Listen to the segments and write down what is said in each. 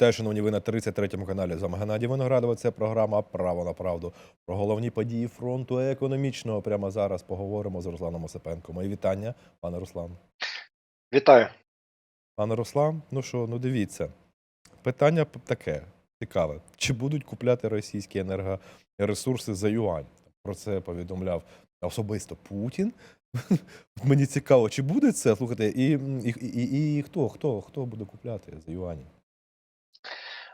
Вітаю, шановні, ви на 33-му каналі. З вами Геннадій Виноградова. Це програма Право на правду. Про головні події фронту економічного. Прямо зараз поговоримо з Русланом Осипенко. Мої вітання, пане Руслан. Вітаю. Пане Руслан, ну що, ну дивіться. Питання таке цікаве. Чи будуть купляти російські енергоресурси за юань? Про це повідомляв особисто Путін. Мені цікаво, чи буде це? Слухайте, і, і, і, і хто, хто, хто буде купляти за юані?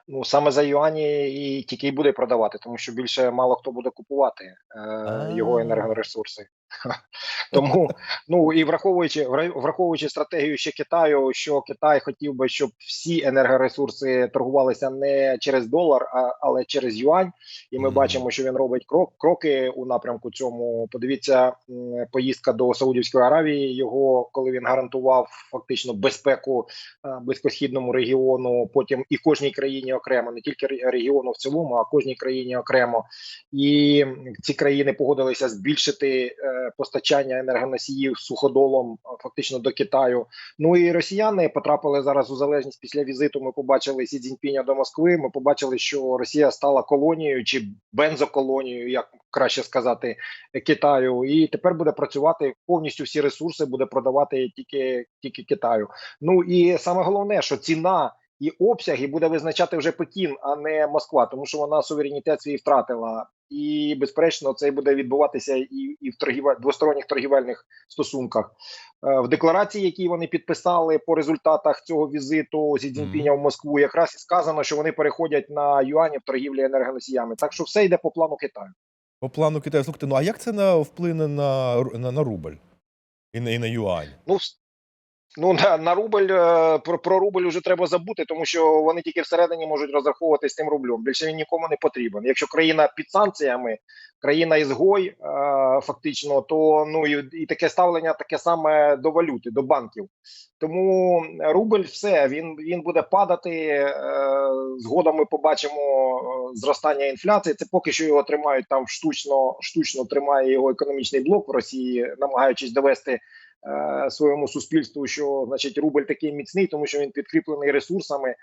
Ну саме за юані і тільки й буде продавати, тому що більше мало хто буде купувати е, його енергоресурси. Тому ну і враховуючи враховуючи стратегію ще Китаю, що Китай хотів би, щоб всі енергоресурси торгувалися не через долар, а але через юань. І ми Мгм. бачимо, що він робить крок кроки у напрямку цьому. Подивіться, поїздка до Саудівської Аравії. Його коли він гарантував фактично безпеку е, близькосхідному регіону, потім і кожній країні окремо, не тільки регіону в цілому, а кожній країні окремо. І ці країни погодилися збільшити е, постачання енергоносіїв суходолом фактично до Китаю. Ну і росіяни потрапили зараз у залежність після візиту. Ми побачили Сі Цзіньпіня до Москви. Ми побачили, що Росія стала колонією чи бензоколонією, як краще сказати, Китаю, і тепер буде працювати повністю всі ресурси, буде продавати тільки тільки Китаю. Ну і саме головне, що ціна і обсяги буде визначати вже Пекін, а не Москва, тому що вона суверенітет свій втратила. І безперечно, це буде відбуватися і, і в торгівель... двосторонніх торгівельних стосунках. Е, в декларації, які вони підписали по результатах цього візиту Сі Цзіньпіня в Москву, якраз і сказано, що вони переходять на юані в торгівлі енергоносіями. Так що все йде по плану Китаю. По плану Китаю. Слухайте, ну а як це на, вплине на, на, на рубль і на, і на юань? Ну, ну на, на рубль е, про, про рубль вже треба забути, тому що вони тільки всередині можуть розраховувати з тим рублем. Більше він нікому не потрібен. Якщо країна під санкціями, країна ізгой, е, фактично, то ну і, і таке ставлення таке саме до валюти, до банків. Тому рубль все він, він буде падати. Е, згодом ми побачимо е, зростання інфляції. Це поки що його тримають там штучно, штучно тримає його економічний блок в Росії, намагаючись довести своєму суспільству, що значить рубль такий міцний, тому що він підкріплений ресурсами.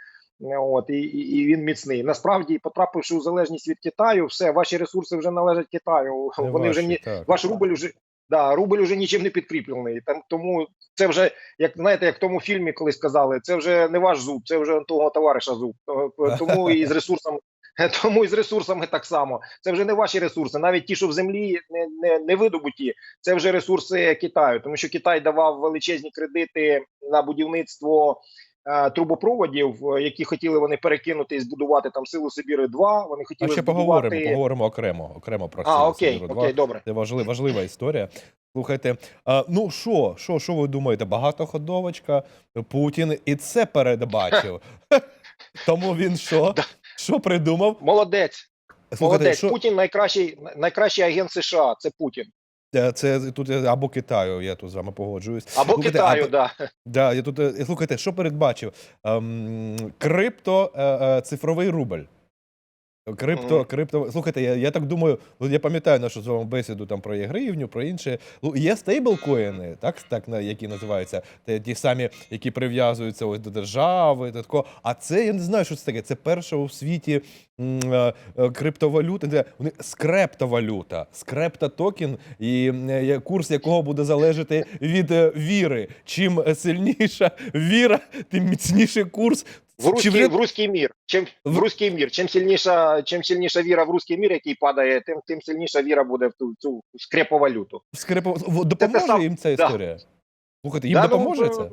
Е, От і, і, він міцний. Насправді, потрапивши у залежність від Китаю, все ваші ресурси вже належать Китаю. Не Вони вже ні так. ваш рубль вже да, рубль уже нічим не підкріплений. Там тому це вже як знаєте, як в тому фільмі колись сказали, це вже не ваш зуб, це вже того товариша зуб. Е, Тому і з ресурсами. Тому і з ресурсами так само. Це вже не ваші ресурси, навіть ті, що в землі не, не, не видобуті, це вже ресурси Китаю, тому що Китай давав величезні кредити на будівництво е, трубопроводів, які хотіли вони перекинути і збудувати там силу Сибіри 2 Вони А хотіли ще збудувати... поговоримо, поговоримо окремо, окремо про А, окей, Сибіру 2. окей, добре. Це важлива, важлива історія. Слухайте, а, ну що, що, що ви думаєте? Багатоходовочка, Путін і це передбачив. Тому він що? Що придумав? Молодець, Слухайте, молодець. що Путін найкращий, найкращий агент США. Це Путін Е, це тут або Китаю, я тут з вами погоджуюсь. або Слухайте, Китаю. а- да. Да, я тут е, слухайте, що передбачив? Ем, крипто е, е, цифровий рубль. Крипто, Мгм. крипто. Слухайте, я, я так думаю, я пам'ятаю нашу з вами бесіду там про гривню, про інше. Ну, Є стейблкоїни, так, так на- які називаються, те- ті самі, які прив'язуються ось до держави. До такого. А це я не знаю, що це таке. Це перша у світі е, е, криптовалюта. Вони скрептовалюта, скрепта токен, і е, курс якого буде залежати від віри. Чим сильніша віра, тим міцніший курс. В русский, вже- в русский мір. Чим В- русский мир. Чим сильніша, чим сильніша віра в русский мір, який падає, тим тим сильніша віра буде в ту цю скреповалюту. Скрипо... Допоможе це їм ця да. історія? Слухайте, їм Да, ну, допоможе ну, це?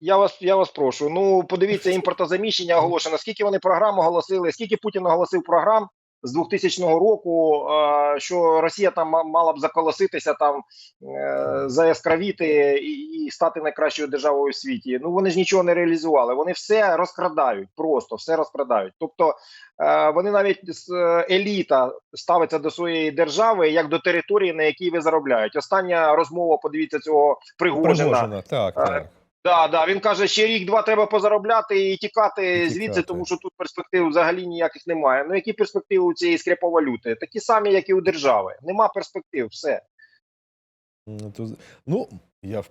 Я вас я вас прошу. Ну подивіться імпортозаміщення оголошено. Скільки вони програм оголосили? Скільки Путін оголосив програм з 2000 року? Що Росія там ма- мала б заколоситися там е, заяскравіти і, і стати найкращою державою в світі? Ну вони ж нічого не реалізували. Вони все розкрадають, просто все розкрадають. Тобто е, вони навіть е, еліта ставиться до своєї держави як до території, на якій ви заробляють. Остання розмова. Подивіться цього Пригожина. Пригожина, так, так. Да, да, він каже, ще рік-два треба позаробляти і тікати звідси, тому що тут перспектив взагалі ніяких немає. Ну які перспективи у цієї скреповалюти? Такі самі, як і у держави. Нема перспектив, все. З- Ну, я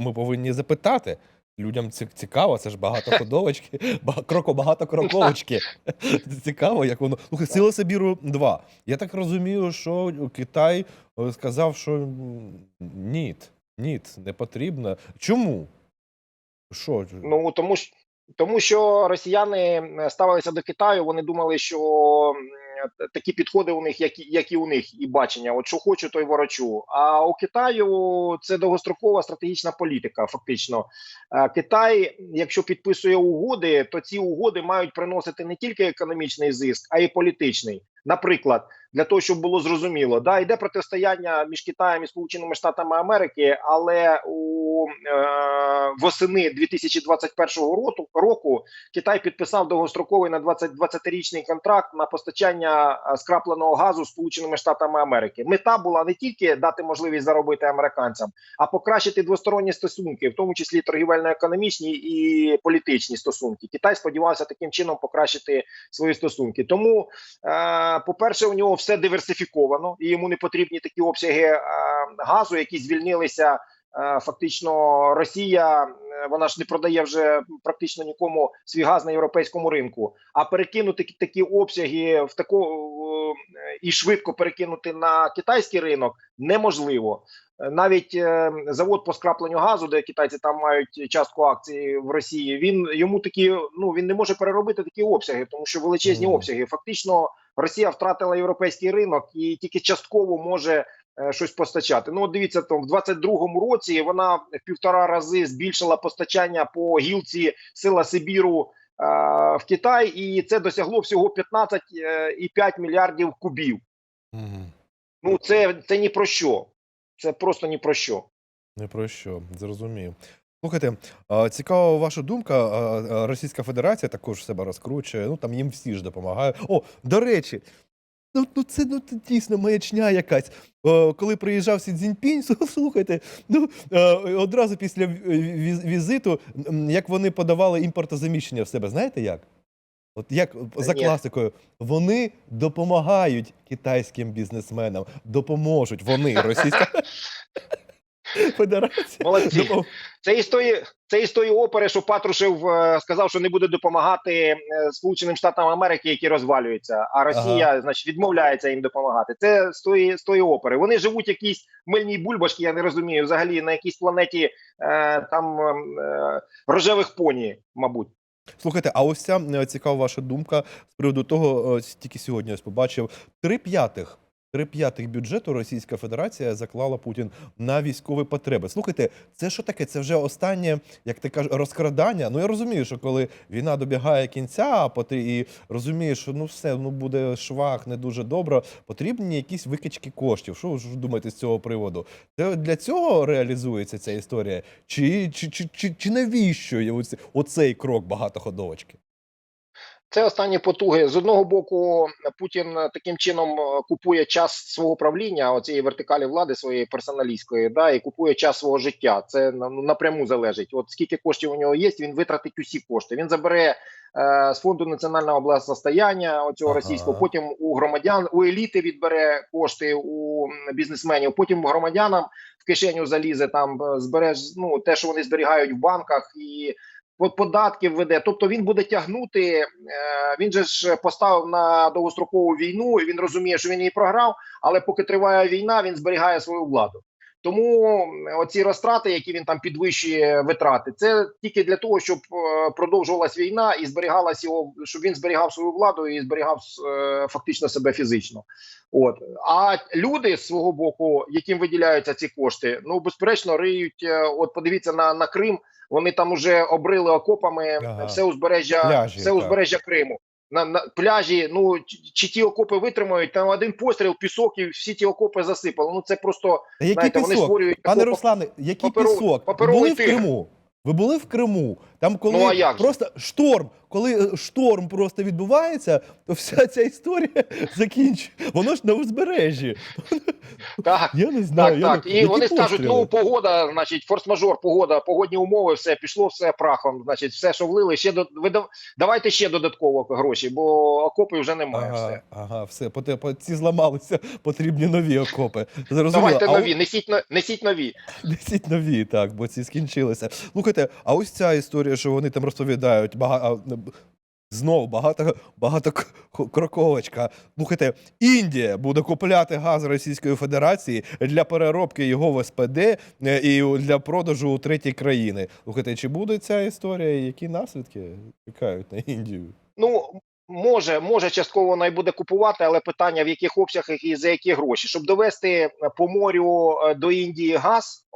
ми повинні запитати людям цікаво, це ж багатоходовочки, ба- кроко багатокроковочки. Цікаво, як воно. Слухай, Сила Сибіру 2. Я так розумію, що Китай е, сказав, що ні, ні, не потрібно. Чому? Що? Ну тому тому, що росіяни ставилися до Китаю, вони думали, що такі підходи у них, як, як і у них, і бачення. От що хочу, то й ворочу. А у Китаю це довгострокова стратегічна політика. Фактично, Е, Китай, якщо підписує угоди, то ці угоди мають приносити не тільки економічний зиск, а й політичний. Наприклад, для того, щоб було зрозуміло, да, йде протистояння між Китаєм і Сполученими Штатами Америки, але у е, восени 2021 року, року Китай підписав довгостроковий на 20, 20-річний контракт на постачання е, скрапленого газу Сполученими Штатами Америки. Мета була не тільки дати можливість заробити американцям, а покращити двосторонні стосунки, в тому числі торгівельно-економічні і політичні стосунки. Китай сподівався таким чином покращити свої стосунки. Тому, е, по-перше, у нього все диверсифіковано, і йому не потрібні такі обсяги е, газу, які звільнилися. Е, Фактично, Росія е, вона ж не продає вже практично нікому свій газ на європейському ринку. А перекинути такі обсяги в таку і швидко перекинути на китайський ринок неможливо. Навіть завод по скрапленню газу, де китайці там мають частку акцій в Росії, він йому такі ну він не може переробити такі обсяги, тому що величезні обсяги. Фактично, Росія втратила європейський ринок і тільки частково може е, щось постачати. Ну, от дивіться, там в 22-му році вона в півтора рази збільшила постачання по гілці сила Сибіру. е, В Китай, і це досягло всього 15,5 мільярдів кубів. Мгм. Ну це, це ні про що. Це просто ні про що. Не про що, зрозумів. Слухайте, а, цікава ваша думка. а, Російська Федерація також себе розкручує. Ну там їм всі ж допомагають. О, до речі, ну, ну це ну це дійсно маячня якась. О, коли приїжджав Сі Цзіньпінь, слухайте, ну одразу після візиту, як вони подавали імпортозаміщення в себе, знаєте як? От як за класикою, вони допомагають китайським бізнесменам, допоможуть вони, Російська Федерація. Молодці. Це із тої, це із тої опери, що Патрушев е, сказав, що не буде допомагати е, Сполученим Штатам Америки, які розвалюються, а Росія, значить, відмовляється їм допомагати. Це з тої, з тої опери. Вони живуть в якійсь мильній бульбашки, я не розумію. Взагалі на якійсь планеті е, там е, рожевих поні, мабуть. Слухайте, а ось ця е, цікава ваша думка з приводу того, тільки сьогодні ось побачив три п'ятих. Три п'ятих бюджету Російська Федерація заклала Путін на військові потреби. Слухайте, це що таке? Це вже останнє, як ти кажеш, розкрадання. Ну я розумію, що коли війна добігає кінця, а і розумієш, що ну все ну буде швах не дуже добре. Потрібні якісь викачки коштів. Що ж думаєте з цього приводу? Це для цього реалізується ця історія? Чи, чи, чи, чи, чи навіщо оцей крок багатоходовочки? Це останні потуги. З одного боку, Путін таким чином е, купує час свого правління, оцієї вертикалі влади своєї персоналістської, да, і купує час свого життя. Це ну, напряму залежить. От скільки коштів у нього є, він витратить усі кошти. Він забере е, з фонду національного благосостояння оцього Ага. російського. Потім у громадян у еліти відбере кошти у бізнесменів. Потім громадянам в кишеню залізе там е, збере ну те, що вони зберігають в банках і по- податки введе. Тобто він буде тягнути. Е, він же ж поставив на довгострокову війну. і Він розуміє, що він її програв, але поки триває війна, він зберігає свою владу. Тому оці розтрати, які він там підвищує витрати, це тільки для того, щоб е, продовжувалась війна і зберігалась його, щоб він зберігав свою владу і зберігав е, фактично себе фізично. От а люди з свого боку, яким виділяються ці кошти, ну безперечно, риють. От подивіться на, на Крим. Вони там уже обрили окопами Ага. все узбережжя, Пляжі, все так. узбережжя Криму. На, на пляжі, ну чи, ті окопи витримають, там один постріл, пісок, і всі ті окопи засипали. Ну це просто який знаєте, вони створюють Пане Руслане, який паперовий- пісок? Ви паперовий були в. Криму? Ви були в Криму? Там, коли Ну, а як же? шторм, коли е, шторм просто відбувається, то вся ця історія закінчує. Воно ж на узбережжі. Так, Я не знаю. так, я так. не- І які вони скажуть: ну погода, значить, форс-мажор, погода, погодні умови, все пішло, все прахом. Значить, все, що влили, ще до ви дав- давайте ще додатково гроші, бо окопи вже немає. Ага, Все. ага, все. Поте- по- Ці зламалися, потрібні нові окопи. Зрозуміло. Давайте А нові, несіть несіть нові. Несіть нові, так, бо ці скінчилися. Слухайте, а ось ця історія, що вони там розповідають, багато. Знову багато, багато кроковочка. Слухайте, Індія буде купляти газ Російської Федерації для переробки його в СПД е, і для продажу у треті країни. Слухайте, чи буде ця історія? Які наслідки чекають на Індію? Ну може, може, частково вона й буде купувати, але питання в яких обсягах і за які гроші. Щоб довести е, по морю е, до Індії газ,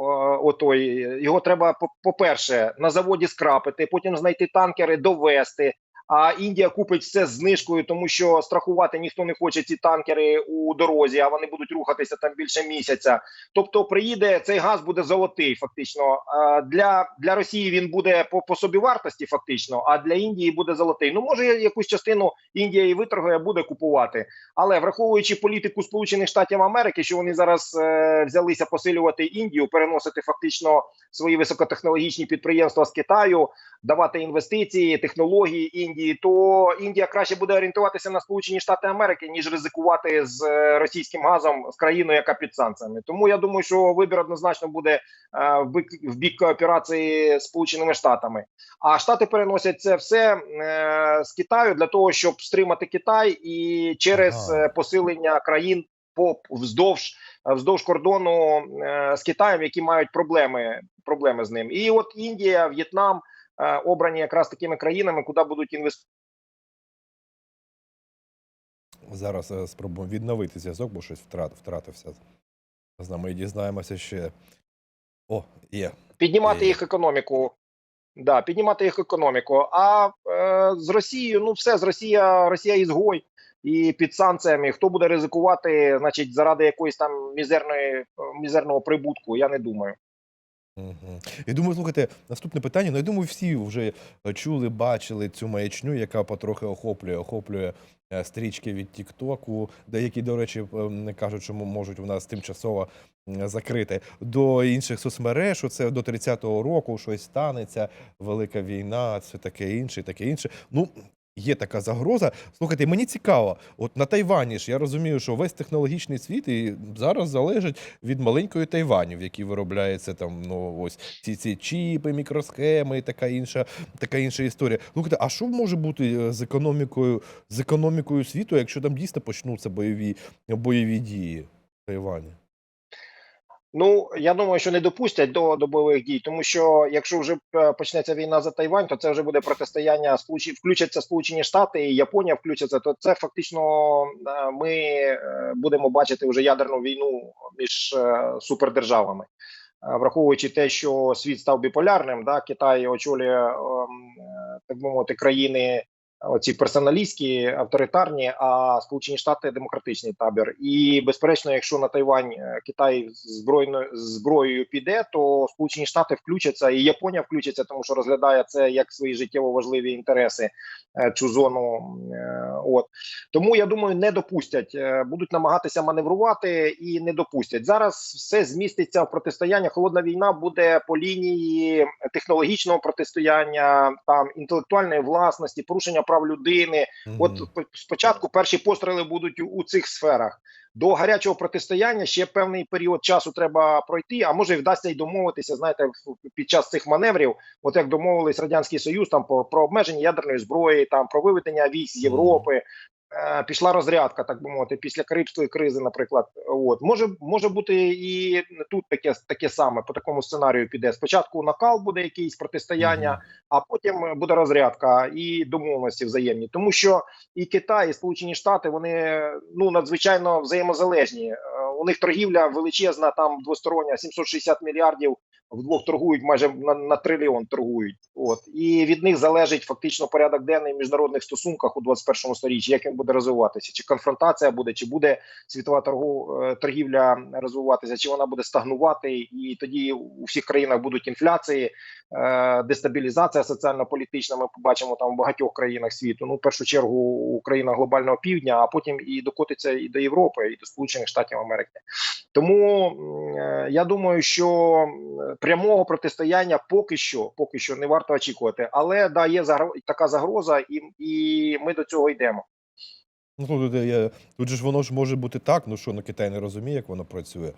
отой його треба по- по-перше на заводі скрапити, потім знайти танкери, довести. А Індія купить все з знижкою, тому що страхувати ніхто не хоче ці танкери у дорозі, а вони будуть рухатися там більше місяця. Тобто, приїде цей газ буде золотий, фактично. Для, для Росії він буде по, по собі вартості, фактично, а для Індії буде золотий. Ну може якусь частину Індія і виторгує, буде купувати. Але враховуючи політику Сполучених Штатів Америки, що вони зараз е, взялися посилювати Індію, переносити фактично свої високотехнологічні підприємства з Китаю, давати інвестиції, технології Індії, то Індія краще буде орієнтуватися на Сполучені Штати Америки, ніж ризикувати з е, російським газом з країною, яка під санкціями. Тому я думаю, що вибір однозначно буде е, в бік кооперації з Сполученими Штатами. А Штати переносять це все е, з Китаю для того, щоб стримати Китай і через посилення країн по вздовж вздовж кордону з Китаєм, які мають проблеми, проблеми з ним. І от Індія, В'єтнам обрані якраз такими країнами, куди будуть інвестувати. Зараз е, спробуємо відновити зв'язок, бо щось втрат, втратився. З нами дізнаємося ще. О, є. піднімати Є. їх економіку. Да, піднімати їх економіку. А е, з Росією, ну все з Росія, Росія ізгой. І під санкціями хто буде ризикувати, значить, заради якоїсь там мізерної мізерного прибутку, я не думаю. Угу. І думаю, слухайте, наступне питання. Ну, я думаю, всі вже чули, бачили цю маячню, яка потрохи охоплює, охоплює е, стрічки від Тіктоку, деякі, до речі, кажуть, що можуть у нас тимчасово закрити. До інших соцмереж, це до 30-го року щось станеться, велика війна, це таке інше, таке інше. Ну. Є така загроза. Слухайте, мені цікаво, от на Тайвані ж я розумію, що весь технологічний світ і зараз залежить від маленької Тайваню, в якій виробляється там ну ось ці ці чіпи, мікросхеми і така інша, така інша історія. Слухайте, а що може бути е, з економікою, з економікою світу, якщо там дійсно почнуться бойові бойові дії в Тайвані? Ну я думаю, що не допустять до, до бойових дій, тому що якщо вже е, почнеться війна за Тайвань, то це вже буде протистояння сполучені включаться Сполучені Штати і Японія включаться. То це фактично е, ми е, будемо бачити вже ядерну війну між супердержавами. Враховуючи те, що світ став біполярним, да, Китай очолює ем, так би мовити країни оці персоналістські, авторитарні, а Сполучені Штати демократичний табір. І безперечно, якщо на Тайвань е, Китай збройною зброєю піде, то Сполучені Штати включаться і Японія включиться, тому що розглядає це як свої життєво важливі інтереси е, цю зону. Е, От тому я думаю, не допустять, будуть намагатися маневрувати і не допустять. Зараз все зміститься в протистояння. Холодна війна буде по лінії технологічного протистояння, там інтелектуальної власності, порушення прав людини. От Мгм. п- спочатку перші постріли будуть у- у цих сферах. До гарячого протистояння ще певний період часу треба пройти, а може вдасться й домовитися. Знаєте, в- під час цих маневрів, от як домовились радянський союз, там про, про обмеження ядерної зброї, там про виведення військ з Європи. Е, Пішла розрядка, так би мовити, після Карибської кризи, наприклад. От може може бути і тут таке таке саме по такому сценарію піде. Спочатку накал буде якийсь протистояння, а потім буде розрядка і домовленості взаємні, тому що і Китай, і Сполучені Штати вони ну надзвичайно взаємозалежні. У них торгівля величезна, там двостороння 760 мільярдів. Вдвох торгують майже на, на трильйон торгують. От і від них залежить фактично порядок денний в міжнародних стосунках у 21 сторіччі, як він буде розвиватися, чи конфронтація буде, чи буде світова торгу, е, торгівля розвиватися, чи вона буде стагнувати, і тоді у всіх країнах будуть інфляції, е, дестабілізація соціально-політична. Ми побачимо там в багатьох країнах світу. Ну, в першу чергу у країнах глобального півдня, а потім і докотиться і до Європи, і до Сполучених Штатів Америки. Тому м, е, я думаю, що прямого протистояння поки що, поки що не варто очікувати. Але да, є така загроза, і, і ми до цього йдемо. Ну, тут, е, я, тут же ж воно ж може бути так, ну що, ну Китай не розуміє, як воно працює.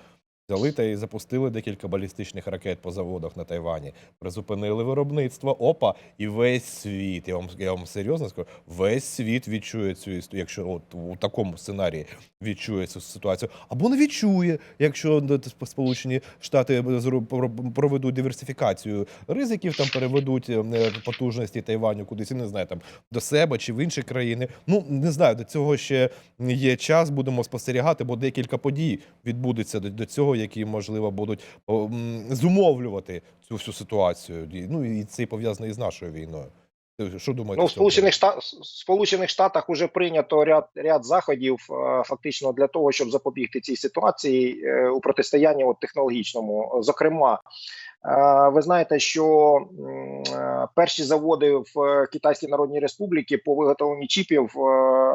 Взяли та і запустили декілька балістичних ракет по заводах на Тайвані, призупинили виробництво. Опа, і весь світ. Я вам я вам серйозно скажу, весь світ відчує цю історію, якщо от у такому сценарії відчує цю ситуацію, або не відчує, якщо Сполучені Штати зру- проведуть диверсифікацію ризиків, там переведуть е, потужності Тайваню кудись, не знаю, там до себе чи в інші країни. Ну не знаю, до цього ще є час. Будемо спостерігати, бо декілька подій відбудеться до, до які можливо будуть зумовлювати цю всю ситуацію. Ну і це пов'язано із нашою війною. Що думаєте? Ну, в Сполучених Штат Сполучених Штатах вже прийнято ряд ряд заходів, е, фактично для того, щоб запобігти цій ситуації е, у протистоянні от, технологічному. Зокрема, е, ви знаєте, що перші заводи в Китайській Народній Республіці по виготовленню чіпів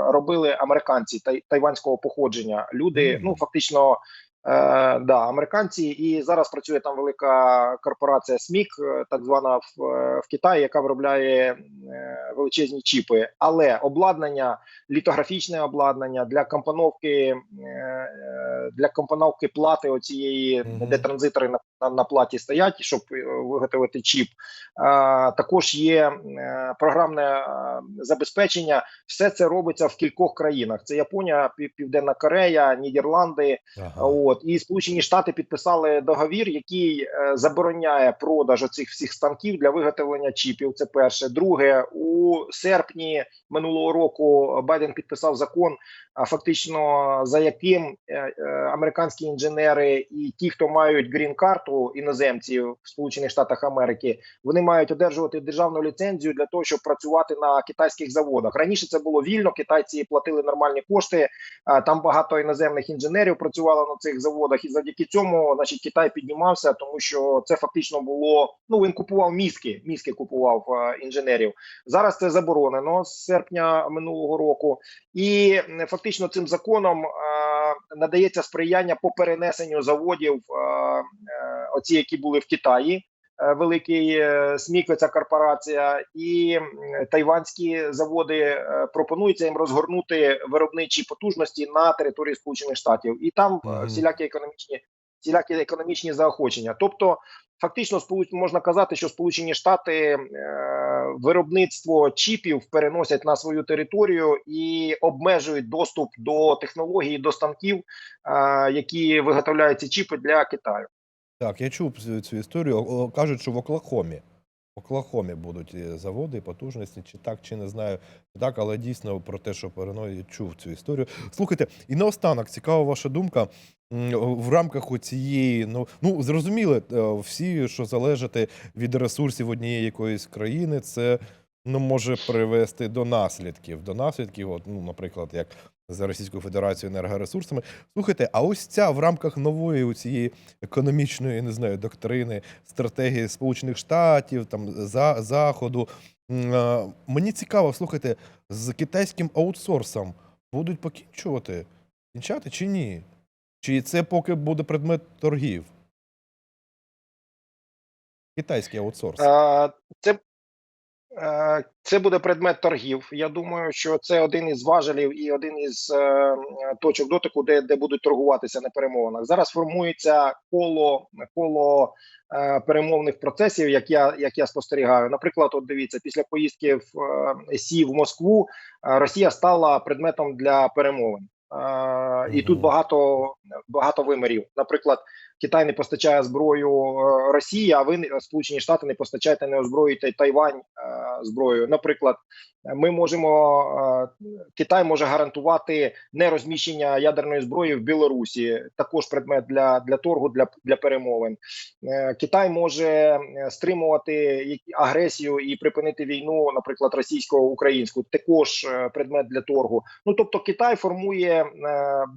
робили американці тай, тайванського походження. Люди, Мгм. ну фактично. Е, да, американці, і зараз працює там велика корпорація СМІК, е, так звана в, е, в Китаї, яка виробляє е, величезні чіпи. Але обладнання, літографічне обладнання для компоновки для компоновки плати оцієї, Мгм. де транзитори на, на, на платі стоять, щоб виготовити чіп. Е, також є програмне забезпечення. Все це робиться в кількох країнах: це Японія, Південна Корея, Нідерланди. Ага. От і Сполучені Штати підписали договір, який е, забороняє продаж оцих всіх станків для виготовлення чіпів. Це перше. Друге, у серпні минулого року Байден підписав закон, а фактично за яким е, е, американські інженери і ті, хто мають грін-карту іноземці в Сполучених Штатах Америки, вони мають одержувати державну ліцензію для того, щоб працювати на китайських заводах. Раніше це було вільно. Китайці платили нормальні кошти. Там багато іноземних інженерів працювало на цих заводах, і завдяки цьому, значить, Китай піднімався, тому що це фактично було. Ну він купував мізки, мізки купував а, інженерів. Зараз це заборонено з серпня минулого року, і фактично цим законом а, надається сприяння по перенесенню заводів, а, е, оці, які були в Китаї. Е, Великий е, СМІК, ця корпорація, і тайванські заводи е, пропонується їм розгорнути виробничі потужності на території Сполучених Штатів, і там всілякі економічні всілякі економічні заохочення. Тобто, фактично, можна казати, що Сполучені Штати виробництво чіпів переносять на свою територію і обмежують доступ до технологій, до станків, які виготовляють ці чіпи для Китаю. Так, я чув цю, цю історію. Кажуть, що в Оклахомі. В Оклахомі будуть е, заводи, потужності, чи так, чи не знаю. Так, але дійсно про те, що параної чув цю історію. Слухайте, і наостанок, цікава ваша думка. В рамках цієї, ну ну зрозуміли е, всі, що залежати від ресурсів однієї якоїсь країни, це ну може привести до наслідків. До наслідків, от, ну, наприклад, як за Російською Федерацією енергоресурсами. Слухайте, а ось ця в рамках нової цієї економічної, не знаю, доктрини, стратегії Сполучених Штатів, там за заходу. Мені цікаво, слухайте, з китайським аутсорсом будуть покінчувати, кінчати чи ні? Чи це поки буде предмет торгів? Китайський аутсорс. Е, Це, е, це буде предмет торгів. Я думаю, що це один із важелів і один із е, точок дотику, де, де будуть торгуватися на перемовинах. Зараз формується коло коло е, перемовних процесів, як я як я спостерігаю. Наприклад, от дивіться, після поїздки в е, СІ в Москву е, Росія стала предметом для перемовин. Е, І тут багато багато вимірів. Наприклад, Китай не постачає зброю е, Росії, а ви не- Сполучені Штати не постачаєте, не озброюєте Тайвань е, зброєю. Наприклад, ми можемо е, Китай може гарантувати нерозміщення ядерної зброї в Білорусі. Також предмет для, для торгу для, для перемовин. Китай може стримувати агресію і припинити війну, наприклад, російсько-українську. Також предмет для торгу. Ну тобто, Китай формує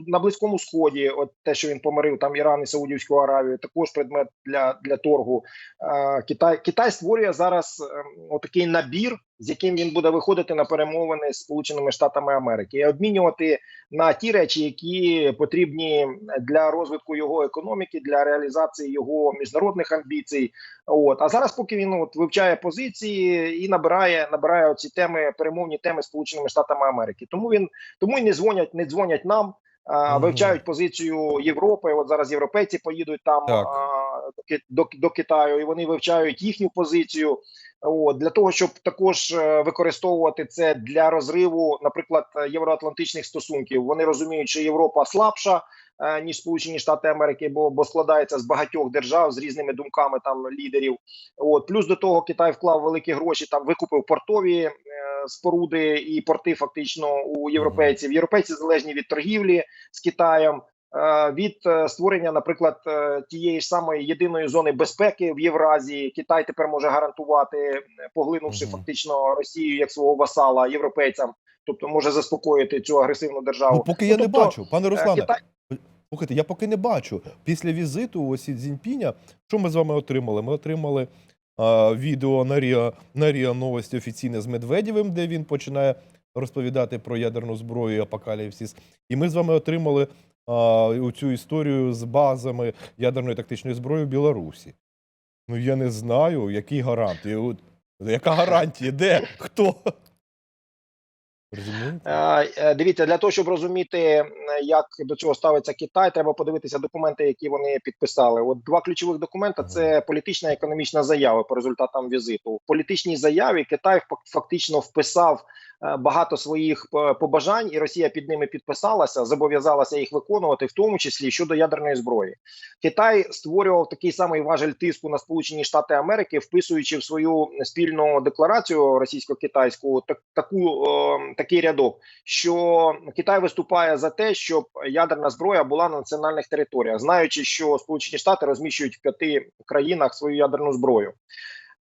на близькому сході, от те, що він помирив там Іран і Саудівську Аравію, також предмет для, для торгу. Е, Китай Китай створює зараз е, отакий набір, з яким він буде виходити на перемовини з Сполученими Штатами Америки і обмінювати на ті речі, які потрібні для розвитку його економіки, для реалізації його міжнародних амбіцій. От а зараз, поки він от вивчає позиції і набирає набирає оці теми, перемовні теми з Сполученими Штатами Америки. Тому він тому й не дзвонять, не дзвонять нам. А, Мгм. вивчають позицію Європи. От зараз європейці поїдуть там Так. а, до, Ки- до, до Китаю, і вони вивчають їхню позицію. От для того, щоб також е, використовувати це для розриву, наприклад, е, євроатлантичних стосунків. Вони розуміють, що Європа слабша е, ніж Сполучені Штати Америки, бо, бо складається з багатьох держав з різними думками там лідерів. От плюс до того Китай вклав великі гроші, там викупив портові е, споруди і порти фактично у європейців. Європейці залежні від торгівлі з Китаєм. е, Від е, створення, наприклад, е, тієї ж самої єдиної зони безпеки в Євразії, Китай тепер може гарантувати, е, поглинувши фактично Росію як свого васала європейцям, тобто може заспокоїти цю агресивну державу. Ну, поки я не тобто, бачу, пане е, Руслане, Китай Слухайте, я поки не бачу. Після візиту у Сі що ми з вами отримали? Ми отримали а, відео на Ріа, на Ріа Новості офіційне з Медведєвим, де він починає розповідати про ядерну зброю і апокаліпсис. І ми з вами отримали а, цю історію з базами ядерної тактичної зброї в Білорусі. Ну я не знаю, який гарант. Яка гарантія? Де? Хто? Розумієте? Е, е, Дивіться, для того, щоб розуміти, е, як до цього ставиться Китай, треба подивитися документи, які вони підписали. От два ключових документа це політична і економічна заява по результатам візиту. В політичній заяві Китай фак- фактично вписав багато своїх е, побажань, і Росія під ними підписалася, зобов'язалася їх виконувати, в тому числі щодо ядерної зброї. Китай створював такий самий важель тиску на Сполучені Штати Америки, вписуючи в свою спільну декларацію російсько-китайську так, таку е, такий рядок, що Китай виступає за те, щоб ядерна зброя була на національних територіях, знаючи, що Сполучені Штати розміщують в п'яти країнах свою ядерну зброю.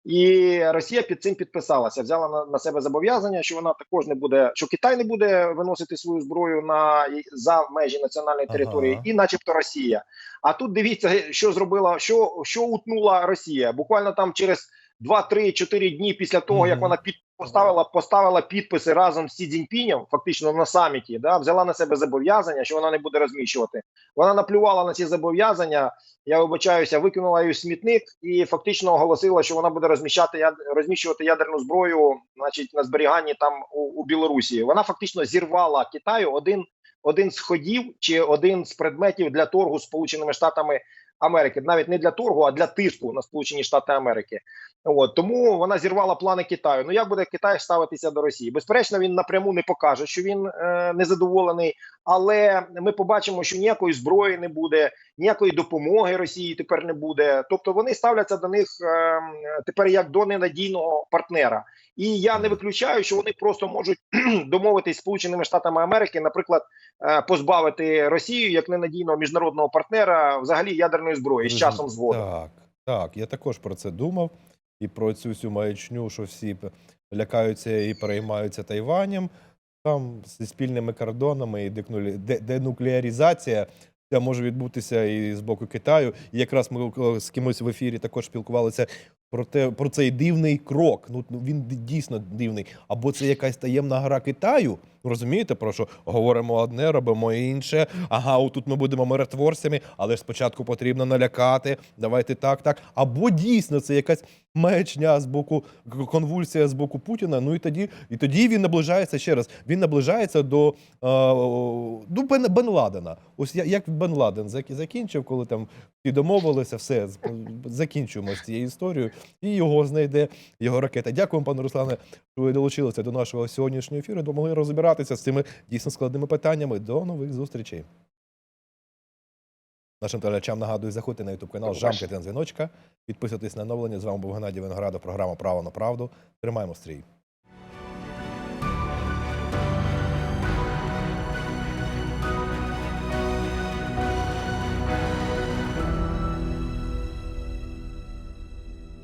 І Росія під цим підписалася, взяла на, на себе зобов'язання, що вона також не буде, що Китай не буде виносити свою зброю на за межі національної Ага. території, і, начебто, Росія. А тут дивіться, що зробила, що, що утнула Росія. Буквально там через 2-3-4 дні після того, як вона під поставила, поставила підписи разом з Сі Цзіньпінем, фактично на саміті, да, взяла на себе зобов'язання, що вона не буде розміщувати. Вона наплювала на ці зобов'язання. Я вибачаюся, викинула її в смітник і фактично оголосила, що вона буде розміщати розміщувати ядерну зброю, значить, на зберіганні там у, у Білорусі. Вона фактично зірвала Китаю один, один з ходів чи один з предметів для торгу Сполученими Штатами Америки, навіть не для торгу, а для тиску на Сполучені Штати Америки. От тому вона зірвала плани Китаю. Ну як буде Китай ставитися до Росії? Безперечно, він напряму не покаже, що він е, незадоволений, але ми побачимо, що ніякої зброї не буде, ніякої допомоги Росії тепер не буде. Тобто вони ставляться до них е, тепер як до ненадійного партнера. І я не виключаю, що вони просто можуть домовитись Сполученими Штатами Америки, наприклад, е, позбавити Росію як ненадійного міжнародного партнера взагалі ядерної зброї з часом згодом. Так, так. Я також про це думав. І про цю всю маячню, що всі лякаються і переймаються Тайванем. Там зі спільними кордонами і денуклеарізація це може відбутися і з боку Китаю. І якраз ми е, з кимось в ефірі також спілкувалися про те, про цей дивний крок. Ну ну, він дійсно дивний. Або це якась таємна гра Китаю. Ну, Розумієте, про що говоримо одне, робимо інше. Ага, отут ми будемо миротворцями, але ж спочатку потрібно налякати. Давайте так, так. Або дійсно це якась маячня з боку конвульсія з боку Путіна. Ну і тоді, і тоді він наближається ще раз. Він наближається до е, ну, Бен, Бен Ладена. Ось як Бен Ладен закінчив, коли там всі домовилися, все закінчуємо з цією історією, і його знайде його ракета. Дякуємо, пане Руслане, що ви долучилися до нашого сьогоднішнього ефіру. Допомогли розібратися з цими дійсно складними питаннями. До нових зустрічей. Нашим телеглядачам нагадую, заходьте на YouTube канал, побачення. дзвіночка, підписуйтесь на оновлення. З вами був Геннадій Виноградов, програма Право на правду. Тримаємо стрій.